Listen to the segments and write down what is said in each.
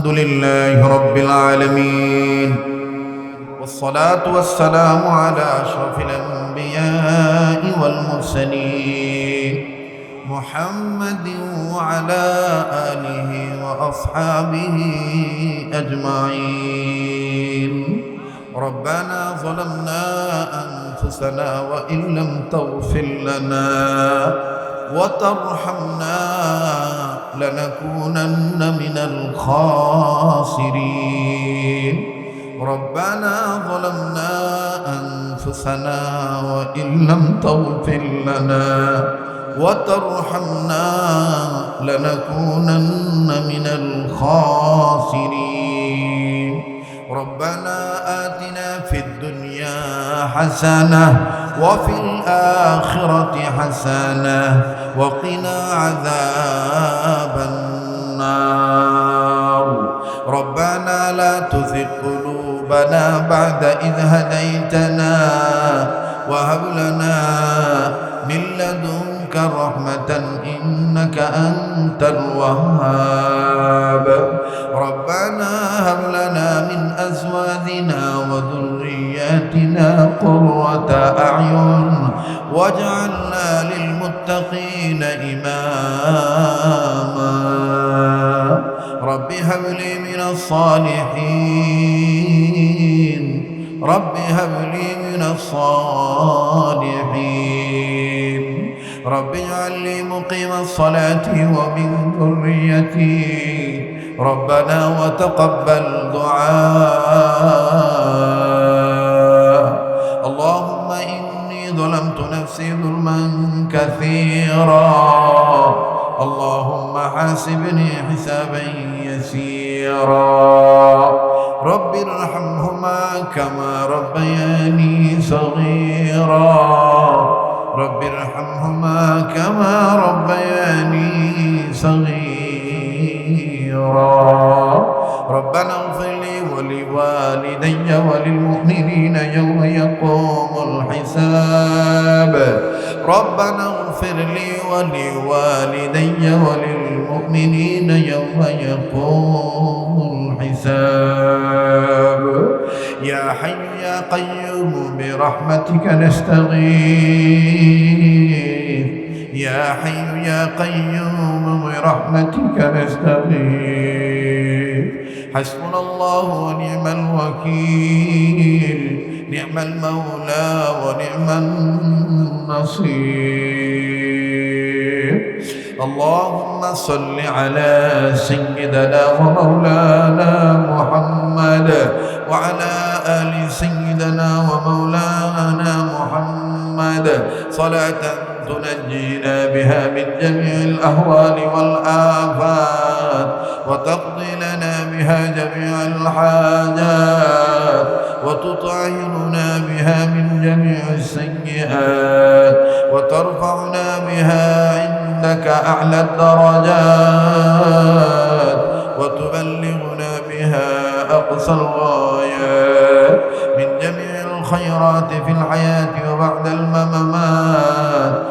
الحمد لله رب العالمين والصلاة والسلام على أشرف الأنبياء والمرسلين محمد وعلى آله وأصحابه أجمعين. ربنا ظلمنا أنفسنا وإن لم تغفر لنا وترحمنا لنكونن من الخاسرين. ربنا ظلمنا أنفسنا وإن لم تغفر لنا وترحمنا لنكونن من الخاسرين. ربنا آتنا في الدنيا حسنة وفي الآخرة حسنة وقنا عذاب النار. ربنا لا تزغ قلوبنا بعد إذ هديتنا وهب لنا من لدنك رحمة إنك أنت الوهاب. ربنا هب لنا من أزواجنا وذرياتنا قرة أعين واجعلنا للمتقين إماما رب هب لي من الصالحين رب هب لي من الصالحين رب اجعل لي مقيم الصلاة ومن ذريتي ربنا وتقبل دعاء ظلما كثيرا. اللهم حاسبني حسابا يسيرا. رب ارحمهما كما ربياني صغيرا. رب ارحمهما ربنا اغفر لي ولوالدي وللمؤمنين يوم يقوم الحساب. يا حي يا قيوم برحمتك نستغيث. يا حي يا قيوم برحمتك نستغيث. حسبنا الله ونعم الوكيل. نعم المولى ونعم النصير. اللهم صل على سيدنا ومولانا محمد وعلى آل سيدنا ومولانا محمد. صلاة تنجينا بها من جميع الأهوال والآفات وتقضي لنا بها جميع الحاجات وتطهرنا بها من جميع السيئات وترفعنا بها عندك أعلى الدرجات وتبلغنا بها أقصى الغايات. من جميع الخيرات في الحياة وبعد الممات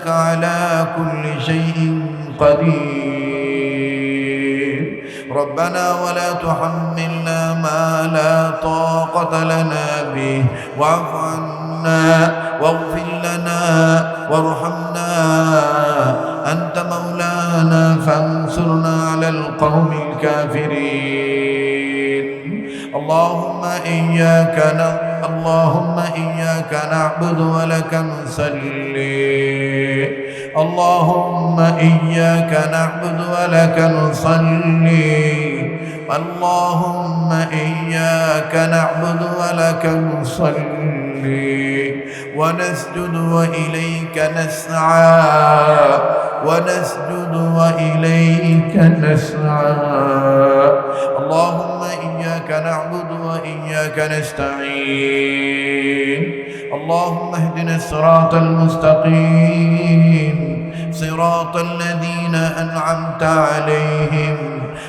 إنك على كل شيء قدير. ربنا ولا تحملنا ما لا طاقة لنا به. واعف عنا واغفر لنا وارحمنا. أنت مولانا فانصرنا على القوم الكافرين. اللهم إياك نعبد اللهم إياك نعبد ولك نصلي. اللهم إياك نعبد ولك نصلي. اللهم إياك نعبد ولك نصلي. ونسجد وإليك نسعى. ونسجد وإليك نسعى. إياك نعبد وإياك نستعين. اللهم اهدنا الصراط المستقيم. صراط الذين أنعمت عليهم.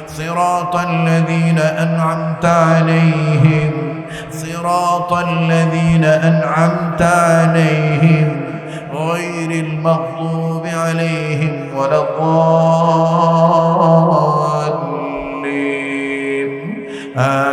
صراط الذين أنعمت عليهم. صراط الذين أنعمت عليهم. غير المغضوب عليهم ولا الضالين. آمين.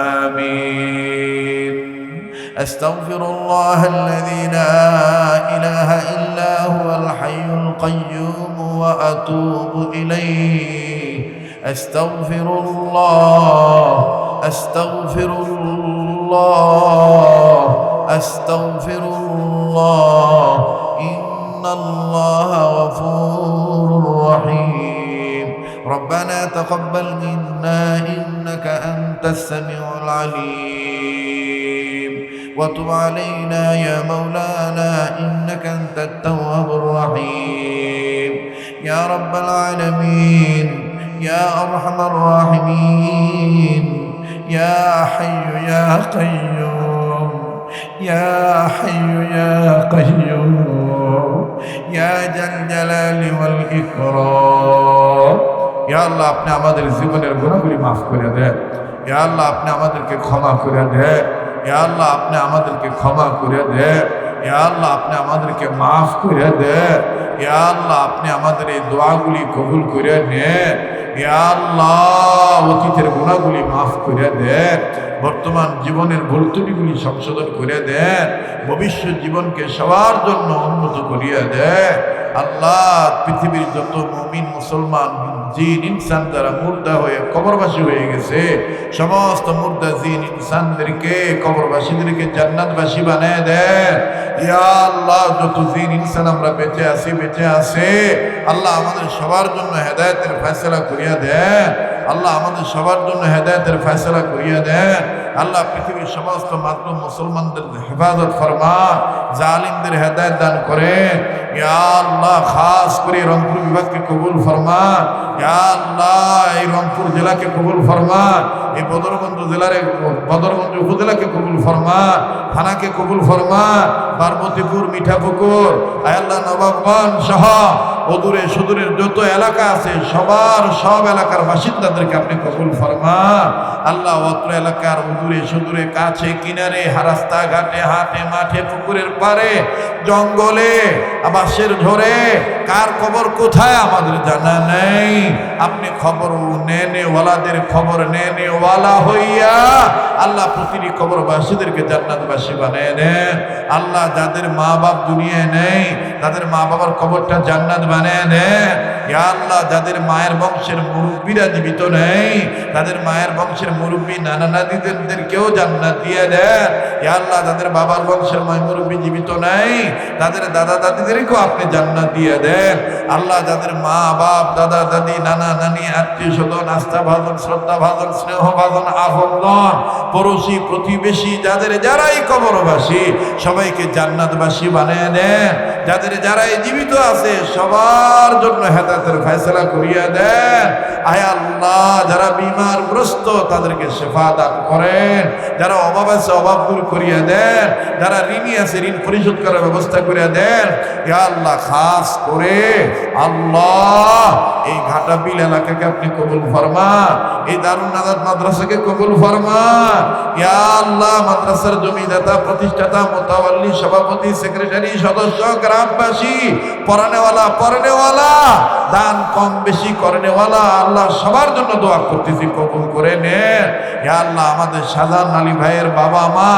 أستغفر الله الذي لا إله إلا هو الحي القيوم وأتوب إليه. أستغفر الله أستغفر الله أستغفر الله. إن الله غفور رحيم. ربنا تقبل منا وتب علينا يا مولانا إنك أنت التواب الرحيم يا رب العالمين يا أرحم الراحمين يا حي يا قيوم يا حي يا قيوم يا ذا الجلال والإكرام يا الله আপনি আমাদের জীবনের গুণাগুলি মাফ করে দেন ইয়া আল্লাহ আপনি আমাদেরকে ক্ষমা করে দেন ইয়া আল্লাহ আপনি আমাদেরকে ক্ষমা করে দে। ইয়া আল্লাহ আপনি আমাদেরকে মাফ করে দে। ইয়া আল্লাহ আপনি আমাদের এই দোয়াগুলি কবুল করে নে। ইয়া আল্লাহ অতীতের গুণাগুলি মাফ করে দেন বর্তমান জীবনের ভুল ত্রুটিগুলি সংশোধন করে দেন ভবিষ্যৎ জীবনকে সবার জন্য উন্নত করিয়া দেন আল্লাহ, পৃথিবীর যত মমিন, মুসলমান, জিন, ইনসান যারা মুর্দা হয়ে কবরবাসী হয়ে গেছে, সমস্ত মুর্দা, জিন, ইনসানদেরকে, কবরবাসীদেরকে জান্নাতবাসী বানিয়ে দেন। ইয়া আল্লাহ, যত জিন, ইনসান আমরা বেঁচে আছি, বেঁচে আছে, আল্লাহ আমাদের সবার জন্য হেদায়েতের ফয়সালা করিয়া দেন। আল্লাহ আমাদের সবার জন্য হেদায়েতের ফয়সালা করিয়া দেন। আল্লাহ পৃথিবীর সমস্ত মাতৃ মুসলমানদের হেফাজত ফরমান জালিমদের হেদায়েত দান ইয়া আল্লাহ, খাস করে রংপুর বিভাগকে কবুল ফরমান ইয়া আল্লাহ, এই রংপুর জেলাকে কবুল ফরমান এই বদরগঞ্জ জেলার বদরগঞ্জ উপজেলাকে কবুল ফরমান থানাকে কবুল ফরমান পার্বতীপুর মিঠাপুকুর, আয়াল্লাহ নবাবগঞ্জ সহ অদূরে সুদূরের যত এলাকা আছে, সবার সব এলাকার বাসিন্দাদেরকে আপনি কবুল ফরমা আল্লাহ অত্র এলাকার অদূরে সুদূরে কাছে, কিনারে রাস্তা ঘাটে, হাটে, মাঠে, পুকুরের পারে জঙ্গলে, আবাসের ঝরে কার খবর কোথায় আমাদের জানা নেই। আপনি খবর নেনে ওয়ালাদের খবর নেনে ওয়ালা হইয়া আল্লাহ প্রতিটি কবরবাসীদেরকে জান্নাতবাসী বানিয়ে দেন। আল্লাহ যাদের মা বাপ দুনিয়ায় নেই, তাদের মা বাবার খবরটা জান্নাত বানিয়ে দেন। ইয়া আল্লাহ, যাদের মায়ের বংশের মুরব্বীরা জীবিত নেই, তাদের মায়ের বংশের মুরব্বী নানা নাদিদেরকেও জান্নাত দিয়ে দেন। ইয়া আল্লাহ, যাদের বাবার বংশের মায় মুরব্বী জীবিত নেই, তাদের দাদা দাদিদেরকেও আপনি জান্নাত দিয়ে দেন। আল্লাহ যাদের মা, বাপ, দাদা, দাদি, নানা, নানি, আত্মীয় স্বজন, আস্থা ভাজন, শ্রদ্ধা ভাজন, স্নেহ ভাজন আহ্বান পড়োশি, প্রতিবেশী, যাদের যারাই কবরবাসী, সবাইকে জান্নাতবাসী বানিয়ে দেন। যাদের যারাই জীবিত আছে, সবার জন্য হেদায়তের ফয়সলা করিয়া দেন। আয় আল্লাহ, যারা বিমারগ্রস্ত, তাদেরকে শেফা দান করেন। যারা অভাব আছে, অভাব দূর করিয়া দেন। যারা ঋণী আছে, ঋণ পরিশোধ করার ব্যবস্থা করিয়া দেন। ইয়া আল্লাহ, খাস করে আল্লাহ, এই ঘাটা বিল এলাকাকে আপনি কবুল ফরমান। এই দারুণ নাজাত মাদ্রাসাকে কবুল ফরমান। ইয়া আল্লাহ, মাদ্রাসার জমিদাতা, প্রতিষ্ঠাতা মোতাওয়াল্লি সভাপতি, সেক্রেটারি, সদস্য গ্রামবাসী পরানেওয়ালা পরানেওয়ালা, দান কম বেশি করেনেওয়ালা আল্লাহ সবার জন্য দোয়া করতেছি, কবুল করে নেন। আল্লাহ, আমাদের সাধারণ আলী ভাইয়ের বাবা মা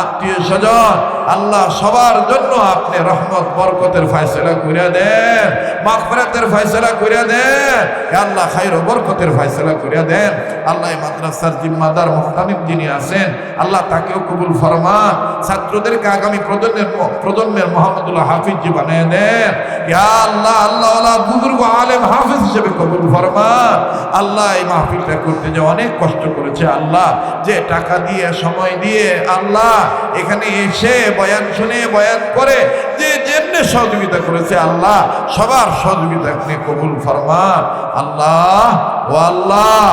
আত্মীয় স্বজন আল্লাহ সবার জন্য আপনি রহমত, বরকতের ফয়সলা করে দেন, মাগফিরাতের ফয়সলা করে দেন আল্লাহ খাইর বরকতের ফয়সলা করে দেন। আল্লাহ মাদ্রাসার জিম্মাদার মুহতামিম যিনি আছেন, আল্লাহ তাকেও কবুল ফরমান। ছাত্রদেরকে আগামী প্রজন্মের প্রজন্মের মোহাম্মদুল্লাহ হাফিজ বানিয়ে দেন। ইয়া আল্লাহ আল্লাহ আল্লাহ বুজুর্গ আলেম হাফিজ হিসেবে কবুল ফরমান। আল্লাহ এই মাহফিলটা করতে যে অনেক কষ্ট করেছে আল্লাহ। যে টাকা দিয়ে, সময় দিয়ে আল্লাহ এখানে এসে বয়ান শুনে বয়ান করে যে যেমনি সহযোগিতা করেছে আল্লাহ, সবার সহযোগিতা কবুল ফরমান। আল্লাহ, ও আল্লাহ,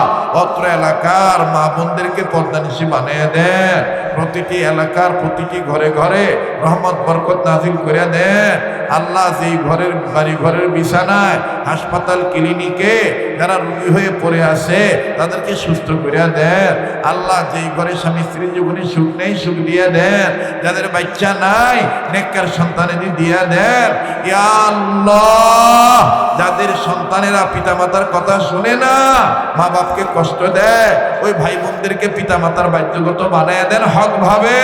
অত্র এলাকার মা বোনদেরকে পর্দানিশি বানিয়ে দেন। প্রতিটি এলাকার প্রতিটি ঘরে ঘরে রহমত, বরকত নাজিল করে দেন। আল্লাহ যেই ঘরের বাড়ি ঘরের বিছানায়, হাসপাতাল, ক্লিনিকে যারা রুগী হয়ে পড়ে আসে তাদেরকে সুস্থ করে দেন। আল্লাহ যেই ঘরে স্বামী, স্ত্রী জীবনে সুখ নেই, সুখ দিয়ে দেন। যাদের বাচ্চা নাই, নেককার সন্তানেদি দিয়ে দেন ইয়া আল্লাহ, যাদের সন্তানেরা পিতামাতার কথা শুনে না মা বাপকে কষ্ট দেয়, ওই ভাই বোনদেরকে পিতামাতার বাধ্যগত বানায় দেন হক ভাবে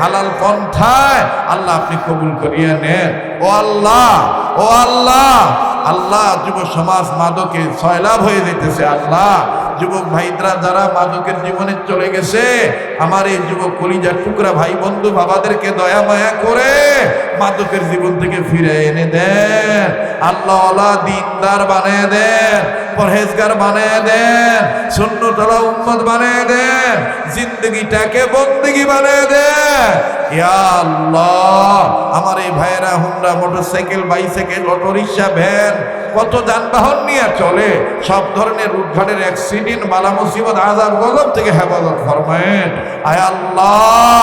হালাল পন্থায়, আল্লাহ আপনি কবুল করিয়া নেন। ও আল্লাহ ও আল্লাহ আল্লাহ যুব সমাজ মাদকে সয়লাভ হয়ে যেতেছে, আল্লাহ। যুবক ভাইদরা, যারা মাদকের জীবনে চলে গেছে, আমার এই যুবক কলিজার টুকরা ভাই বন্ধু বাবাদেরকে দয়া মায়া করে মাদকের জীবন থেকে ফিরে এনে দেন। আল্লাহ দিনদার বানিয়ে দেন, পরহেজগার বানিয়ে দেন শূন্য তলা উম্মত বানিয়ে দেন, জিন্দগিটাকে বন্দিগি বানিয়ে দেন। আমার এই ভাইয়েরা Honda motorcycle, bicycle auto rickshaw van, কত যানবাহন নিয়ে চলে, সব ধরনের রুটঘাটের অ্যাক্সিডেন্ট মালা মুসিবত আজার, গজব থেকে হেফাজত ফরমায়েন। আয় আল্লাহ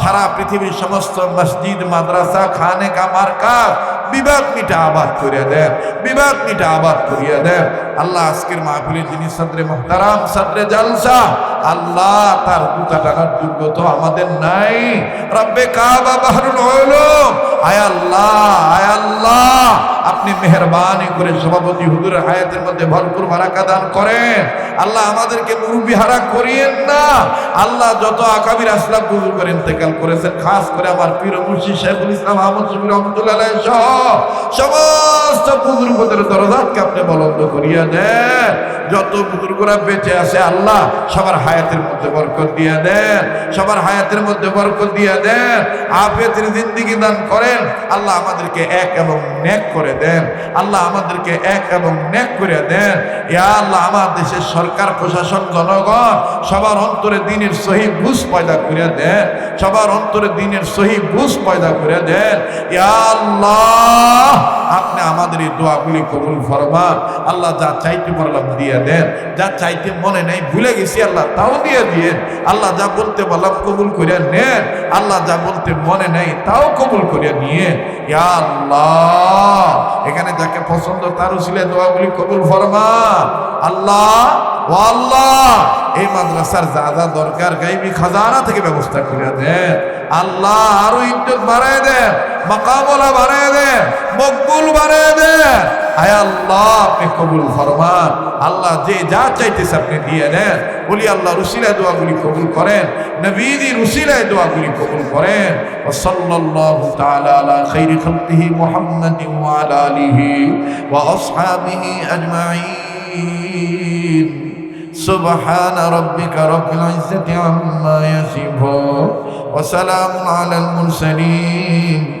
সারা পৃথিবীর সমস্ত মসজিদ, মাদ্রাসা খানে কামার কাজ বিবাদ মিটা আবাদ করিয়া দেন বিবাদ মিটা আবাদ করিয়া দেন। আল্লাহ আজকের মাহফিলের যিনি সাদরে মোহতারাম, সাদরে জালসা, আল্লাহ তার দুটা টাকার যোগ্য তো আমাদের নাই। রব্বে কাবা বাহরুল হইলুম আয় আল্লাহ আয় আল্লাহ। আপনি মেহরবানি করে সভাপতি হুজুরের হায়াতের মধ্যে ভরপুর মারাকা দান করেন। আল্লাহ আমাদেরকে মুরব্বী হারা করিয়েন না। আল্লাহ যত আকাবির আসলাম বুজুর করেন ইন্তেকাল করেছেন, খাস করে আমার পীর মুর্শিদ শেখুল ইসলাম আহমদ শফি রহমতুল্লাহ সহ সমস্ত বুজুর্গদের দরজাতকে আপনি বলন্দ করিয়া দেন। যত বুজুর্গরা বেঁচে আছে, আল্লাহ সবার হায়াতের মধ্যে বরকত দিয়ে দেন। সবার হায়াতের মধ্যে বরকত দিয়ে দেন। আফিয়াতের জিন্দিগি দান করেন। আল্লাহ আমাদেরকে এক এবং নেক করে দেন। আল্লাহ আমাদেরকে এক এবং নেক করে দেন। ইয়া আল্লাহ, আমার দেশের সরকার, প্রশাসন, জনগণ, সবার অন্তরে দিনের সহি বুঝ পয়দা করে দেন। সবার অন্তরে দিনের সহি বুঝ পয়দা করে দেন। ইয়া আল্লাহ! আপনি আমাদের এই দোয়াগুলি কবুল ফরমান। আল্লাহ যা চাইতে পারলাম দিয়ে দেন। যা চাইতে মনে নেই ভুলে গেছি, আল্লাহ তাও দিয়ে দিয়েন। আল্লাহ যা বলতে বললাম কবুল করে নেন। আল্লাহ যা বলতে মনে নেই তাও কবুল করে নিয়ে আল্লাহ, এখানে যাকে পছন্দ তার উসিলে দোয়াগুলি কবুল ফরমান। আল্লাহ, ও আল্লাহ, এই মাদ্রাসার যা যা দরকার গাইবি খাজানা থেকে ব্যবস্থা করে দেন। আল্লাহ আরও ইজ্জত বাড়ায় দেন। মাকামলা বাড়ায় দেন মকবুল বাড়ায় দেন আয় আল্লাহ আপনি কবুল ফরমান আল্লাহ যে যা চাইতেছে আপনি দিয়ে দেন বলি আল্লাহ রুসিলায় দোয়াগুলি কবুল করেন নবীদি রুসিলায় দোয়াগুলি কবুল করেন ওসল্লাল্লাহু তাআলা আলা খাইরি খালকিহি মুহাম্মাদিন ওয়া আলা আলিহি ওয়া আসহাবিহি আজমাইন سبحان ربك رب العزة عما يصفون وسلام على المرسلين